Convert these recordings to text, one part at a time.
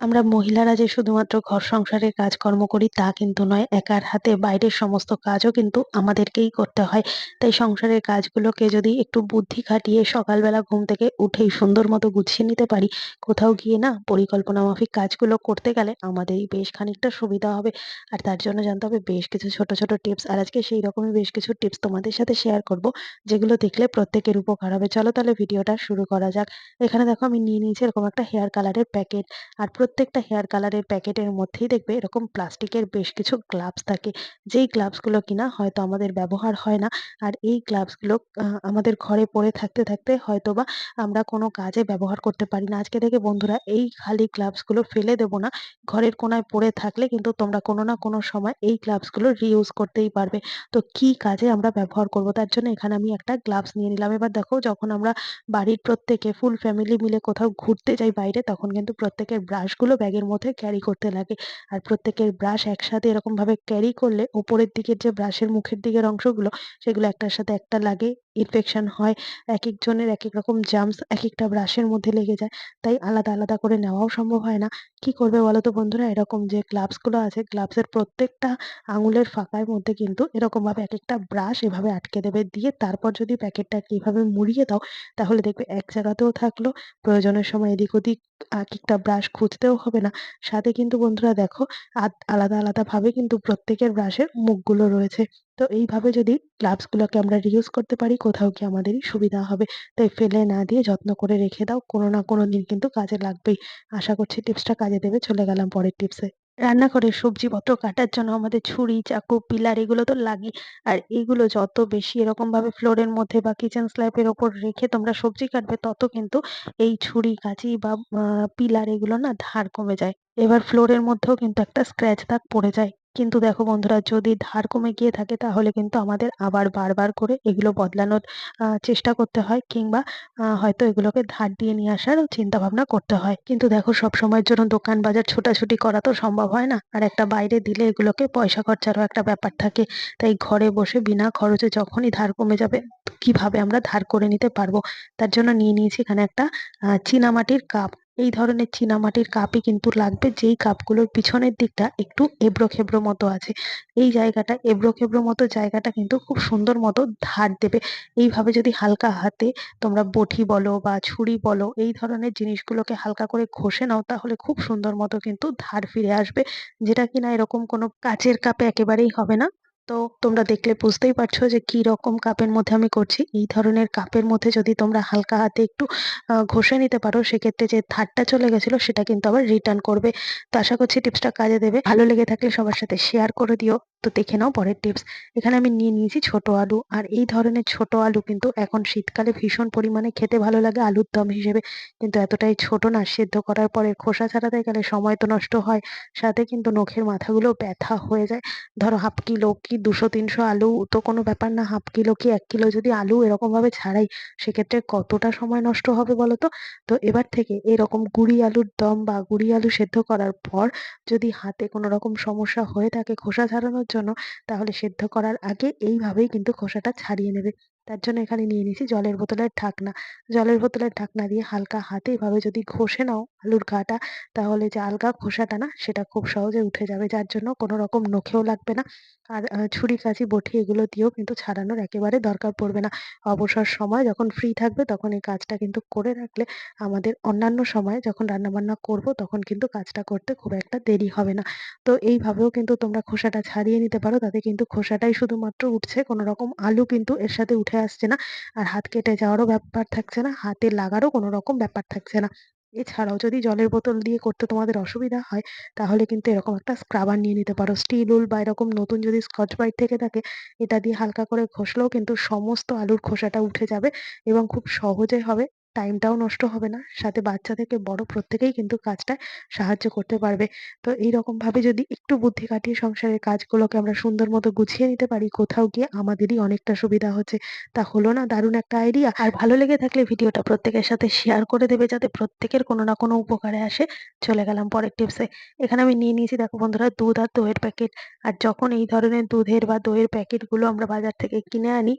আমরা মহিলারা যে শুধুমাত্র ঘর সংসারের কাজকর্ম করি তা কিন্তু নয়, একার হাতে বাইরের সমস্ত কাজও কিন্তু আমাদেরকেই করতে হয়। তাই সংসারের কাজগুলোকে যদি একটু বুদ্ধি খাটিয়ে সকালবেলা ঘুম থেকে উঠেই সুন্দর মতো গুছিয়ে নিতে পারি, কোথাও গিয়ে না পরিকল্পনা মাফিক কাজগুলো করতে গেলে আমাদেরই বেশ খানিকটা সুবিধা হবে। আর তার জন্য জানতে হবে বেশ কিছু ছোট ছোট টিপস, আর আজকে সেই রকমই বেশ কিছু টিপস তোমাদের সাথে শেয়ার করব, যেগুলো দেখলে প্রত্যেকের উপকার হবে। চলো তাহলে ভিডিওটা শুরু করা যাক। এখানে দেখো আমি নিয়ে নিয়েছি এরকম একটা হেয়ার কালারের প্যাকেট, আর প্রত্যেকটা হেয়ার কালারের প্যাকেটের মধ্যেই দেখবে এরকম প্লাস্টিকের বেশ কিছু গ্লাভস থাকে। যেই গ্লাভসগুলো কিনা হয়তো আমাদের ব্যবহার হয় না। আর এই গ্লাভসগুলো আমাদের ঘরে পড়ে থাকতে থাকতে হয়তো বা আমরা কোনো কাজে ব্যবহার করতে পারি না। আজকে থেকে বন্ধুরা, এই খালি গ্লাভসগুলো ফেলে দেবো না। ঘরের কোনায় পড়ে থাকলে কিন্তু তোমরা কোনো না কোনো সময় এই গ্লাভসগুলো রিইউজ করতেই পারবে। তো কি কাজে আমরা ব্যবহার করব? তার জন্য এখানে আমি একটা গ্লাভস নিয়ে নিলাম। এবার দেখো, যখন আমরা বাড়ির প্রত্যেকে ফুল ফ্যামিলি মিলে কোথাও ঘুরতে যাই বাইরে, তখন কিন্তু প্রত্যেকের ব্রাশগুলো ব্যাগের মধ্যে ক্যারি করতে লাগে। আর প্রত্যেকের ব্রাশ একসাথে এরকমভাবে ক্যারি করলে, ওপরের দিকের যে ব্রাশের মুখের দিকের অংশগুলো, সেগুলো একটার সাথে একটা লাগে। ইনফেকশন হয় এক একজনের এক এক রকম জার্মস এক একটা ব্রাশের মধ্যে লেগে যায়, তাই আলাদা আলাদা করে নেওয়াও সম্ভব হয় না। কি করবে বলো তো বন্ধুরা? এরকম যে গ্লাভসগুলো আছে গ্লাভসের প্রত্যেকটা আঙুলের ফাঁকার মধ্যে কিন্তু এরকমভাবে এক একটা ব্রাশ এভাবে আটকে দেবে, দিয়ে তারপর যদি প্যাকেটটাকে এভাবে মুড়িয়ে দাও, তাহলে দেখবে এক জায়গাতেও থাকল। প্রয়োজনের সময় এদিক ওদিক এক একটা ব্রাশ খুঁজতেও হবে না। সাথে কিন্তু বন্ধুরা দেখো আলাদা আলাদাভাবে কিন্তু প্রত্যেকের ব্রাশের মুখগুলো রয়েছে। তো এইভাবে যদি গ্লাভসগুলোকে আমরা রিউজ করতে পারি, কোথাও কি আমাদেরই সুবিধা হবে। তাই ফেলে না দিয়ে যত্ন করে রেখে দাও। কোনো না কোনো দিন কিন্তু কাজে লাগবেই। আশা করছি টিপসটা কাজে দেবে। চলে গেলাম পরের টিপসে রান্নাঘরে সবজিপত্র কাটার জন্য আমাদের ছুরি, চাকু, পিলার এগুলো তো লাগেই। আর এইগুলো যত বেশি এরকম ভাবে ফ্লোরের মধ্যে বা কিচেন স্ল্যাবের ওপর রেখে তোমরা সবজি কাটবে, তত কিন্তু এই ছুরি, কাঁচি বা পিলার এগুলো না ধার কমে যায়। এবার ফ্লোরের মধ্যেও কিন্তু একটা স্ক্র্যাচ দাগ পড়ে যায়। কিন্তু দেখো বন্ধুরা, যদি ধার কমে গিয়ে থাকে তাহলে কিন্তু আমাদের আবার বারবার করে এগুলো বদলানোর চেষ্টা করতে হয় কিংবা হয়তো এগুলোকে ধার দিয়ে নিয়ে আসার চিন্তা ভাবনা করতে হয়। কিন্তু দেখো সব সময়ের জন্য দোকান বাজার ছোটাছুটি করা তো সম্ভব হয় না। আর একটা বাইরে দিলে এগুলোকে পয়সা খরচারও একটা ব্যাপার থাকে। তাই ঘরে বসে বিনা খরচে যখনই ধার কমে যাবে, কীভাবে আমরা ধার করে নিতে পারব? তার জন্য নিয়ে নিয়েছি এখানে একটা চীনামাটির কাপ। এই ধরনের চীনামাটির কাপই কিন্তু লাগবে। যেই কাপগুলোর পিছনের দিকটা একটু এবড়ো খেবড়ো মতো আছে। এই জায়গাটা এবড়ো খেবড়ো মতো জায়গাটা কিন্তু খুব সুন্দর মতো ধার দেবে। এইভাবে যদি হালকা হাতে তোমরা বটি বলো বা ছুরি বলো, এই ধরনের জিনিসগুলোকে হালকা করে ঘষে নাও, তাহলে খুব সুন্দর মতো কিন্তু ধার ফিরে আসবে। যেটা কিনা এরকম কোনো কাচের কাপে একেবারেই হবে না। তো তোমরা দেখলে বুঝতেই পারছ যে কি রকম কাপের মধ্যে আমি করছি। এই ধরনের কাপের মধ্যে যদি তোমরা হালকা হাতে একটু ঘষে নিতে পারো, সেক্ষেত্রে যে ধারটা চলে গেছিল, সেটা কিন্তু আবার রিটার্ন করবে। তো আশা করছি টিপসটা কাজে দেবে। ভালো লেগে থাকলে সবার সাথে শেয়ার করে দিও। তো দেখে নাও পরের টিপস এখানে আমি নিয়ে নিয়েছি ছোট আলু, আর এই ধরনের ছোট আলু কিন্তু এখন শীতকালে ভীষণ পরিমাণে খেতে ভালো লাগে আলুর দম হিসেবে। কিন্তু এতটাই ছোট না, সেদ্ধ করার পরে খোসা ছাড়াতে গেলে সময় তো নষ্ট হয়। সাথে কিন্তু নখের মাথাগুলো ব্যথা হয়ে যায়। ধরো হাফ কিলো কি দুশো তিনশো আলু তো কোনো ব্যাপার না হাফ কিলো কি এক কিলো যদি আলু এরকমভাবে ছাড়াই, সেক্ষেত্রে কতটা সময় নষ্ট হবে বলো তো? তো এবার থেকে এরকম গুঁড়ি আলুর দম বা গুঁড়ি আলু সেদ্ধ করার পর যদি হাতে কোনো রকম সমস্যা হয়ে থাকে খোসা ছাড়ানোর জন্য তাহলে সেদ্ধ করার আগে এইভাবেই কিন্তু খোসাটা ছাড়িয়ে নেবে। তার জন্য এখানে নিয়ে নিয়েছি। জলের বোতলের ঢাকনা। জলের বোতলের ঢাকনা দিয়ে হালকা হাতে এভাবে যদি ঘষে নাও আলুর গাটা তাহলে যে আলগা খোসাটা না সেটা খুব সহজে উঠে যাবে। যার জন্য কোনো রকম নখেও লাগবে না। আর ছুরি কাঁচি বটি এগুলো দিয়েও কিন্তু ছাড়ানোর একেবারে দরকার পড়বে না। অবসর সময় যখন ফ্রি থাকবে তখন এই কাজটা কিন্তু করে রাখলে আমাদের অন্যান্য সময় যখন রান্নাবান্না করব তখন কিন্তু কাজটা করতে খুব একটা দেরি হবে না। তো এইভাবেও কিন্তু তোমরা খোসাটা ছাড়িয়ে নিতে পারো। তাতে কিন্তু খোসাটাই শুধুমাত্র উঠছে। কোনো রকম আলু কিন্তু এর সাথে উঠে আসছে না। আর হাত কেটে যাওয়ারও ব্যাপার থাকছে না, হাতে লাগারও কোনো রকম ব্যাপার থাকছে না। এছাড়াও যদি জলের বোতল দিয়ে করতে তোমাদের অসুবিধা হয়, তাহলে কিন্তু এরকম একটা স্ক্রাবার নিয়ে নিতে পারো। স্টিল উল বা এরকম নতুন যদি স্কচ ব্রাইট থেকে থাকে, এটা দিয়ে হালকা করে ঘষলেও কিন্তু সমস্ত আলুর খোসাটা উঠে যাবে এবং খুব সহজে হবে। টাইমটাও নষ্ট হবে না। সাথে বাচ্চা থেকে বড় প্রত্যেকেই কিন্তু কাজটায় সাহায্য করতে পারবে। তো এই ভাবে যদি একটু বুদ্ধি কাটিয়ে সংসারের কাজগুলোকে আমরা সুন্দর মতো গুছিয়ে নিতে পারি, কোথাও গিয়ে আমাদেরই অনেকটা সুবিধা হচ্ছে, তা হলো না? দারুণ একটা আইডিয়া আর ভালো লেগে থাকলে ভিডিওটা প্রত্যেকের সাথে শেয়ার করে দেবে যাতে প্রত্যেকের কোনো না কোনো উপকারে আসে। চলে গেলাম পরের টিপসে এখানে আমি নিয়ে নিয়েছি, দেখো বন্ধুরা, দুধ আর দইয়ের প্যাকেট আর যখন এই ধরনের দুধের বা দইয়ের প্যাকেটগুলো আমরা বাজার থেকে কিনে আনি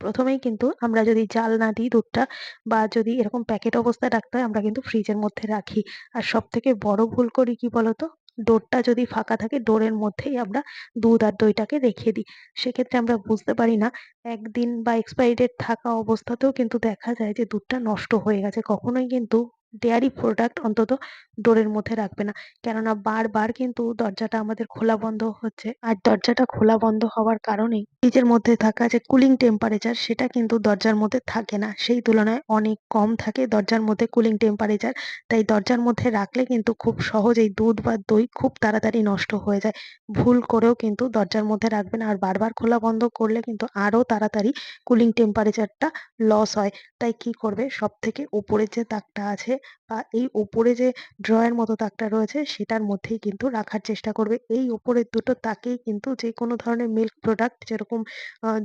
প্রথমেই কিন্তু আমরা যদি জাল না দিই দুধটা বা যদি এরকম প্যাকেট অবস্থায় রাখতে হয়, আমরা কিন্তু ফ্রিজের মধ্যে রাখি। আর সব থেকে বড় ভুল করি কি বলতো? ডোরটা যদি ফাঁকা থাকে, ডোরের মধ্যেই আমরা দুধ আর দইটাকে রেখে দিই। সেক্ষেত্রে আমরা বুঝতে পারি না, একদিন বা এক্সপায়ারি ডেট থাকা অবস্থাতেও কিন্তু দেখা যায় যে দুধটা নষ্ট হয়ে গেছে। কখনোই কিন্তু ডেয়ারি প্রোডাক্ট অন্তত ডোরের মধ্যে রাখবে না। কেননা বারবার কিন্তু দরজাটা আমাদের খোলা বন্ধ হচ্ছে। আর দরজাটা খোলা বন্ধ হওয়ার কারণেই ফ্রিজের মধ্যে থাকা যে কুলিং টেম্পারেচার সেটা কিন্তু দরজার মধ্যে থাকে না। সেই তুলনায় অনেক কম থাকে দরজার মধ্যে কুলিং টেম্পারেচার তাই দরজার মধ্যে রাখলে কিন্তু খুব সহজেই দুধ বা দই খুব তাড়াতাড়ি নষ্ট হয়ে যায়। ভুল করেও কিন্তু দরজার মধ্যে রাখবেন আর বারবার খোলা বন্ধ করলে কিন্তু আরও তাড়াতাড়ি কুলিং টেম্পারেচারটা লস হয়। তাই কি করবে? সব থেকে উপরের যে তাকটা আছে বা এই ওপরে যে ড্রয়ের মতো তাকটা রয়েছে সেটার মধ্যেই কিন্তু রাখার চেষ্টা করবে। এই ওপরের দুটো তাকেই কিন্তু যে কোনো ধরনের মিল্ক প্রোডাক্ট যেরকম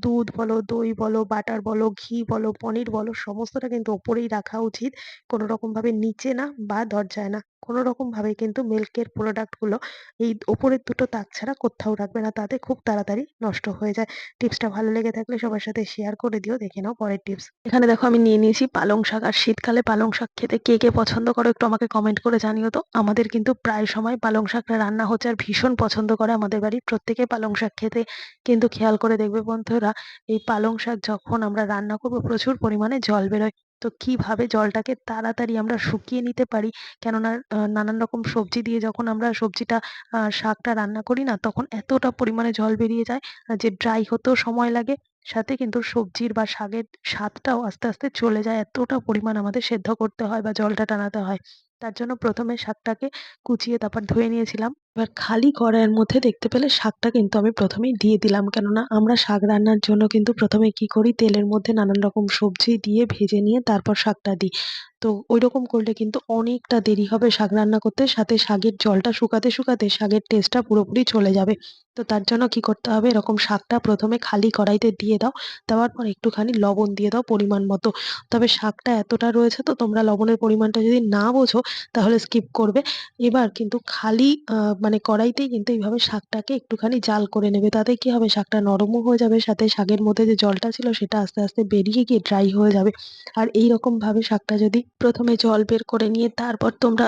দুধ বলো, দই বলো বাটার বলো, ঘি বলো, পনির বলো, সমস্তটা কিন্তু ওপরেই রাখা উচিত। কোনো রকম ভাবে নিচে না বা দরজায় না। কোনো রকম ভাবে কিন্তু মিল্কের প্রোডাক্টগুলো এই ওপরের দুটো তাক ছাড়া কোথাও রাখবে না, তাতে খুব তাড়াতাড়ি নষ্ট হয়ে যায়। টিপসটা ভালো লেগে থাকলে সবার সাথে শেয়ার করে দিও, দেখে নাও পরের টিপস এখানে দেখো আমি নিয়ে নিয়েছি পালং শাক, আর শীতকালে পালং শাক খেতে কে কে পছন্দ করো একটু আমাকে কমেন্ট করে জানিও তো। আমাদের কিন্তু প্রায় সময় পালং শাকটা রান্না হচ্ছে আর ভীষণ পছন্দ করে আমাদের বাড়ির প্রত্যেকে পালং শাক খেতে। কিন্তু খেয়াল করে দেখবে বন্ধুরা, এই পালং শাক যখন আমরা রান্না করব প্রচুর পরিমাণে জল বেরোয়। তো কীভাবে জলটাকে তাড়াতাড়ি আমরা শুকিয়ে নিতে পারি? কেননা নানান রকম সবজি দিয়ে যখন আমরা সবজিটা শাকটা রান্না করি না, তখন এতটা পরিমাণে জল বেরিয়ে যায় যে ড্রাই হতেও সময় লাগে। সাথে কিন্তু সবজির বা শাকের স্বাদটাও আস্তে আস্তে চলে যায়। এতটা পরিমাণ আমাদের সেদ্ধ করতে হয় বা জলটা টানাতে হয়। তার জন্য প্রথমে শাকটাকে কুচিয়ে তারপর ধুয়ে নিয়েছিলাম। এবার খালি কড়াইয়ের মধ্যে দেখতে পেলে শাকটা কিন্তু আমি প্রথমেই দিয়ে দিলাম। কেননা আমরা শাক রান্নার জন্য কিন্তু প্রথমে কি করি? তেলের মধ্যে নানান রকম সবজি দিয়ে ভেজে নিয়ে তারপর শাকটা দিই। তো ওই রকম করলে কিন্তু অনেকটা দেরি হবে শাক রান্না করতে। সাথে শাকের জলটা শুকাতে শুকাতে শাকের টেস্টটা পুরোপুরি চলে যাবে। তো তার জন্য কি করতে হবে? এরকম শাকটা প্রথমে খালি কড়াইতে দিয়ে দাও। দেওয়ার পর একটুখানি লবণ দিয়ে দাও পরিমাণ মতো। তবে শাকটা এতটা রয়েছে তো তোমরা লবণের পরিমাণটা যদি না বোঝো তাহলে স্কিপ করবে। এবার কিন্তু খালি মানে কড়াইতেই কিন্তু এইভাবে শাকটাকে একটুখানি জাল করে নেবে। তাতে কি হবে? শাকটা নরমও হয়ে যাবে, সাথে শাকের মধ্যে যে জলটা ছিল সেটা আস্তে আস্তে বেরিয়ে গিয়ে ড্রাই হয়ে যাবে। আর এই ভাবে শাকটা যদি প্রথমে জল বের করে নিয়ে তারপর তোমরা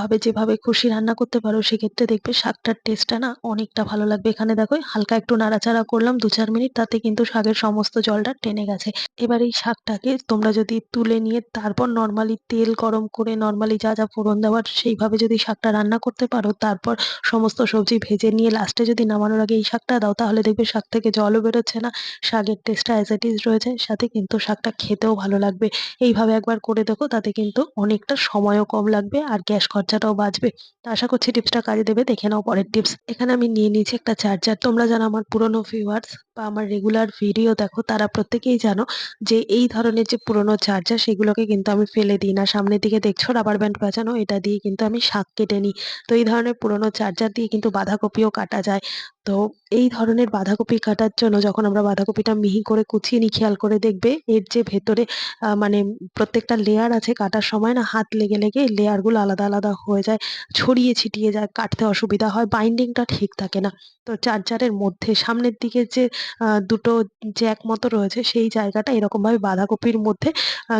ভাবে যেভাবে খুশি রান্না করতে পারো, সেক্ষেত্রে দেখবে শাকটার টেস্টটা না অনেকটা ভালো লাগবে। এখানে দেখো, হালকা একটু নাড়াচাড়া করলাম দু চার মিনিট, তাতে কিন্তু শাকের সমস্ত জলটা টেনে গেছে। এবার এই শাকটাকে তোমরা যদি তুলে নিয়ে তারপর নর্মালি তেল গরম করে নর্মালি যা যা ফোড়ন দেওয়ার সেইভাবে যদি শাকটা রান্না করতে পারো, তারপর সমস্ত সবজি ভেজে নিয়ে লাস্টে যদি নামানোর আগে এই শাকটা দাও, তাহলে দেখবে শাক থেকে জলও বেরোচ্ছে না, শাকের টেস্টটা অ্যাজ ইট ইজ রয়েছে, সাথে কিন্তু শাকটা খেতেও ভালো লাগবে। এইভাবে একবার করে দেখো, তাতে কিন্তু অনেকটা সময়ও কম লাগবে আর গ্যাস খরচাটাও বাঁচবে। তো আশা করছি টিপসটা কাজে দেবে, দেখে নাও পরের টিপস এখানে আমি নিয়ে নিয়েছি একটা চার্জার তোমরা যারা আমার পুরনো ভিউয়ার্স বা আমার রেগুলার ভিডিও দেখো, তারা প্রত্যেকেই জানো যে এই ধরনের যে পুরনো চার্জার সেগুলোকে কিন্তু আমি ফেলে দিই না। সামনের দিকে দেখছ রাবার ব্যান্ড বাজানো এটা দিয়ে কিন্তু আমি শাক কেটে নিই। তো এই ধরনের পুরনো চার্জার দিয়ে কিন্তু বাঁধাকপিও কাটা যায়। তো এই ধরনের বাঁধাকপি কাটার জন্য যখন আমরা বাঁধাকপিটা মিহি করে কুচিয়ে নিই খেয়াল করে দেখবে এর যে ভেতরে মানে প্রত্যেকটা লেয়ার আছে কাটার সময় না হাত লেগে লেগে লেয়ারগুলো আলাদা আলাদা হয়ে যায়, ছড়িয়ে ছিটিয়ে যায়, কাটতে অসুবিধা হয় বাইন্ডিংটা ঠিক থাকে না। তো চার্জারের মধ্যে সামনের দিকে যে দুটো জ্যাক মতো রয়েছে সেই জায়গাটা এরকম ভাবে বাঁধাকপির মধ্যে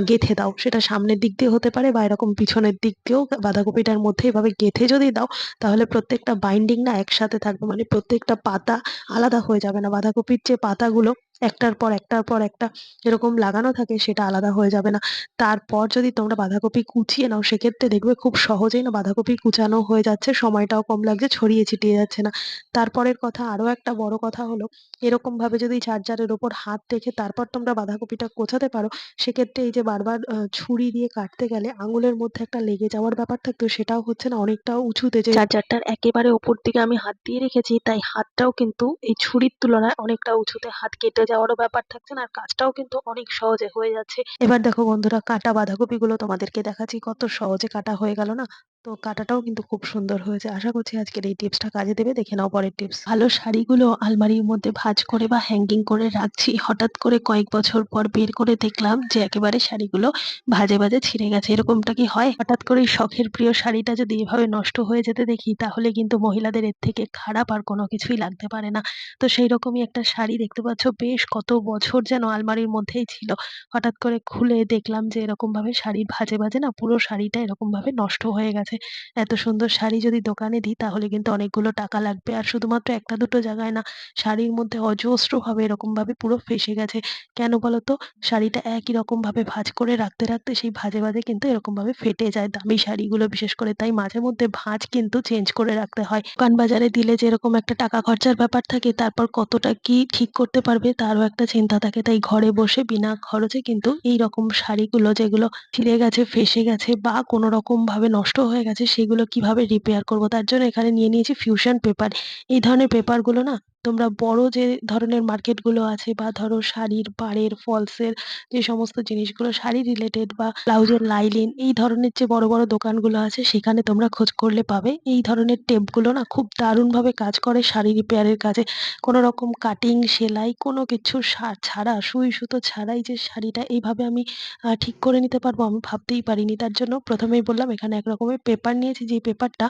গেঁথে দাও। সেটা সামনের দিক দিয়ে হতে পারে বা এরকম পিছনের দিক দিয়েও বাঁধাকপিটার মধ্যে এভাবে গেঁথে যদি দাও, তাহলে প্রত্যেকটা বাইন্ডিং না একসাথে থাকবে মানে প্রত্যেকটা পাতা আলাদা হয়ে যাবে না। বাঁধাকপির যে পাতাগুলো একটার পর একটার পর একটা এরকম লাগানো থাকে সেটা আলাদা হয়ে যাবে না। তারপর যদি তোমরা বাঁধাকপি কুচিয়ে নাও, সেক্ষেত্রে দেখবে খুব সহজেই না বাঁধাকপি কুচানো হয়ে যাচ্ছে, সময়টাও কম লাগছে, ছড়িয়ে ছিটিয়ে যাচ্ছে না। তারপরের কথা, আরও একটা বড় কথা হলো এরকম ভাবে যদি চার্জারের ওপর হাত রেখে তারপর তোমরা বাঁধাকপিটা কোচাতে পারো, সেক্ষেত্রে এই যে বারবার ছুরি দিয়ে কাটতে গেলে আঙুলের মধ্যে একটা লেগে যাওয়ার ব্যাপার থাকতো সেটাও হচ্ছে না, অনেকটাও উঁচুতে যে চার্জারটার একেবারে ওপর দিকে আমি হাত দিয়ে রেখেছি, তাই হাতটাও কিন্তু এই ছুরির তুলনায় অনেকটা উঁচুতে হাত কেটে যাওয়ারও ব্যাপার থাকছে না, আর কাজটাও কিন্তু অনেক সহজে হয়ে যাচ্ছে। এবার দেখো বন্ধুরা, কাটা বাঁধাকপি গুলো তোমাদেরকে দেখাচ্ছি, কত সহজে কাটা হয়ে গেল না? তো কাটাটাও কিন্তু খুব সুন্দর হয়েছে। আশা করছি আজকের এই টিপসটা কাজে দেবে। দেখে নাও পরের টিপস। ভালো শাড়িগুলো আলমারির মধ্যে ভাঁজ করে বা হ্যাঙ্গিং করে রাখছি। হঠাৎ করে কয়েক বছর পর বের করে দেখলাম যে একেবারে শাড়িগুলো ভাজে ভাজে ছিঁড়ে গেছে। এরকমটা কি হয়? হঠাৎ করে শখের প্রিয় শাড়িটা যদি এভাবে নষ্ট হয়ে যেতে দেখি, তাহলে কিন্তু মহিলাদের এর থেকে খারাপ আর কোনো কিছুই লাগতে পারে না। তো সেই রকমই একটা শাড়ি দেখতে পাচ্ছ, বেশ কত বছর যেন আলমারির মধ্যেই ছিল। হঠাৎ করে খুলে দেখলাম যে এরকম ভাবে শাড়ির ভাঁজে ভাজে না, পুরো শাড়িটা এরকম ভাবে নষ্ট হয়ে গেছে। এত সুন্দর শাড়ি যদি দোকানে দিই, তাহলে কিন্তু অনেকগুলো টাকা লাগবে। আর শুধুমাত্র একটা দুটো জায়গায় না, শাড়ির মধ্যে অজস্রভাবে এরকমভাবে পুরো ফেঁসে গেছে। কেন বলো তো শাড়িটা একই রকমভাবে ভাঁজ করে রাখতে রাখতে সেই ভাঁজে ভাঁজে কিন্তু এরকমভাবে ফেটে যায়। দামি শাড়িগুলো বিশেষ করে তাই মাঝে মধ্যে ভাঁজ কিন্তু চেঞ্জ করে রাখতে হয়। দোকান বাজারে দিলে যেরকম একটা টাকা খরচার ব্যাপার থাকে, তারপর কতটা কি ঠিক করতে পারবে তারও একটা চিন্তা থাকে। তাই ঘরে বসে বিনা খরচে কিন্তু এই রকম শাড়িগুলো যেগুলো ছিঁড়ে গেছে, ফেঁসে গেছে বা কোনো রকম ভাবে নষ্ট হয়ে গেছে, সেগুলো কীভাবে রিপেয়ার করব? তার জন্য এখানে নিয়ে নিয়েছি ফিউশন পেপার এই ধরনের পেপারগুলো না তোমরা বড় যে ধরনের মার্কেটগুলো আছে বা ধরো শাড়ির পাড়ের ফলসের যে সমস্ত জিনিসগুলো, শাড়ি রিলেটেড বা ব্লাউজের লাইলিন এই ধরনের যে বড় বড় দোকানগুলো আছে, সেখানে তোমরা খোঁজ করলে পাবে। এই ধরনের টেপগুলো না খুব দারুণভাবে কাজ করে শাড়ি রিপেয়ারের কাজে। কোনো রকম কাটিং সেলাই, কোনো কিছু ছাড়া, সুই সুতো ছাড়াই যে শাড়িটা এইভাবে আমি ঠিক করে নিতে পারব, আমি ভাবতেই পারিনি। তার জন্য প্রথমেই বললাম, এখানে এক রকমের পেপার নিয়েছি। যে পেপারটা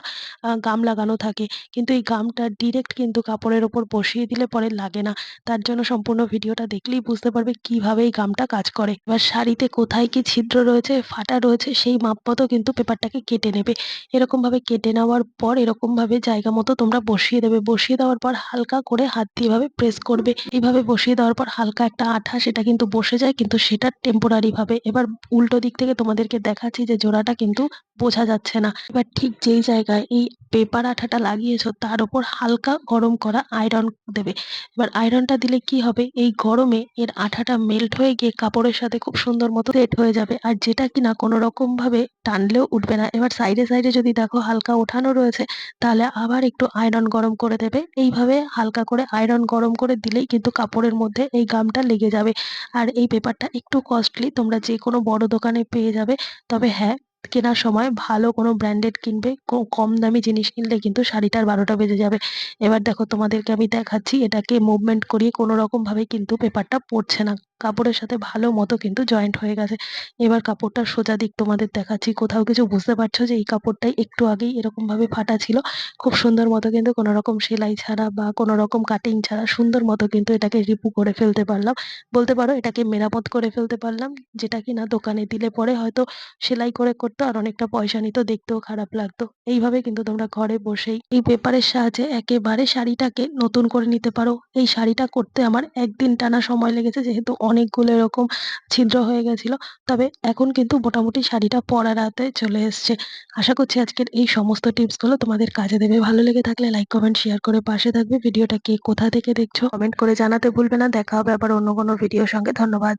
গাম লাগানো থাকে। কিন্তু এই গামটা ডিরেক্ট কিন্তু কাপড়ের ওপর বসিয়ে দিলে পরে লাগে না। তার জন্য সম্পূর্ণ ভিডিওটা দেখলেই বুঝতে পারবে কীভাবে এই গামটা কাজ করে। এবার শাড়িতে কোথায় কি ছিদ্র রয়েছে, ফাটা রয়েছে, সেই মাপ মতো কিন্তু পেপারটাকে কেটে নেবে। এরকম ভাবে কেটে নেওয়ার পর এরকম ভাবে জায়গা মতো তোমরা বসিয়ে দেবে। বসিয়ে দেওয়ার পর হালকা করে হাত দিয়ে এভাবে প্রেস করবে। এইভাবে বসিয়ে দেওয়ার পর হালকা একটা আঠা, সেটা কিন্তু বসে যায়, কিন্তু সেটা টেম্পোরারি ভাবে। এবার উল্টো দিক থেকে তোমাদেরকে দেখাচ্ছি যে জোড়াটা কিন্তু বোঝা যাচ্ছে না। এবার ঠিক যেই জায়গায় এই পেপার আঠাটা লাগিয়েছো, তার উপর হালকা গরম করা আয়রন দেবে। এবার আয়রনটা দিলে কি হবে? এই গরমে এর আঠাটা মেল্ট হয়ে গিয়ে কাপড়ের সাথে খুব সুন্দর মতো সেট হয়ে যাবে। আর যেটা কিনা কোনো রকম ভাবে টানলেও উঠবে না। এবার সাইডে সাইডে যদি দেখো হালকা ওঠানো রয়েছে, তাহলে আবার একটু আয়রন গরম করে দেবে। এইভাবে হালকা করে আয়রন গরম করে দিলেই কিন্তু কাপড়ের মধ্যে এই গামটা লেগে যাবে। আর এই পেপারটা একটু কস্টলি তোমরা যে কোনো বড় দোকানে পেয়ে যাবে। তবে হ্যাঁ কেনার সময় ভালো কোনো ব্র্যান্ডেড কিনবে কম দামি জিনিস কিনলে কিন্তু শাড়িটার বারোটা বেজে যাবে। এবার দেখো তোমাদেরকে আমি দেখাচ্ছি এটাকে মুভমেন্ট করিয়ে কোনো রকম ভাবে কিন্তু পেপারটা পড়ছে না। কাপড়ের সাথে ভালো মতো কিন্তু জয়েন্ট হয়ে গেছে। এবার কাপড়টা সোজা দিক তোমাদের দেখাচ্ছি। কোথাও কিছু বুঝতে পারছ যে, এই কাপড়টাই একটু আগেই এরকম ভাবে ফাটা ছিল। খুব সুন্দর মতো কিন্তু কোনো রকম সেলাই ছাড়া বা কোনো রকম কাটিং ছাড়া সুন্দর মতো কিন্তু এটাকে রিপু করে ফেলতে পারলাম। বলতে পারো এটাকে মেরামত করে ফেলতে পারলাম। যেটা কিনা দোকানে দিলে পরে হয়তো সেলাই করে করতো আর অনেকটা পয়সা নিত, দেখতেও খারাপ লাগতো। এইভাবে কিন্তু তোমরা ঘরে বসেই এই পেপারের সাহায্যে একেবারে শাড়িটাকে নতুন করে নিতে পারো। এই শাড়িটা করতে আমার একদিন টানা সময় লেগেছে, যেহেতু অনেকগুলো এরকম ছিদ্র হয়ে গেছিল। তবে এখন কিন্তু মোটামুটি শাড়িটা পরার হাতে চলে এসছে। আশা করছি আজকের এই সমস্ত টিপসগুলো তোমাদের কাজে দেবে। ভালো লেগে থাকলে লাইক কমেন্ট শেয়ার করে পাশে থাকবে। ভিডিওটা কে কোথা থেকে দেখছ কমেন্ট করে জানাতে ভুলবে না। দেখা হবে আবার অন্য কোনো ভিডিওর সঙ্গে। ধন্যবাদ।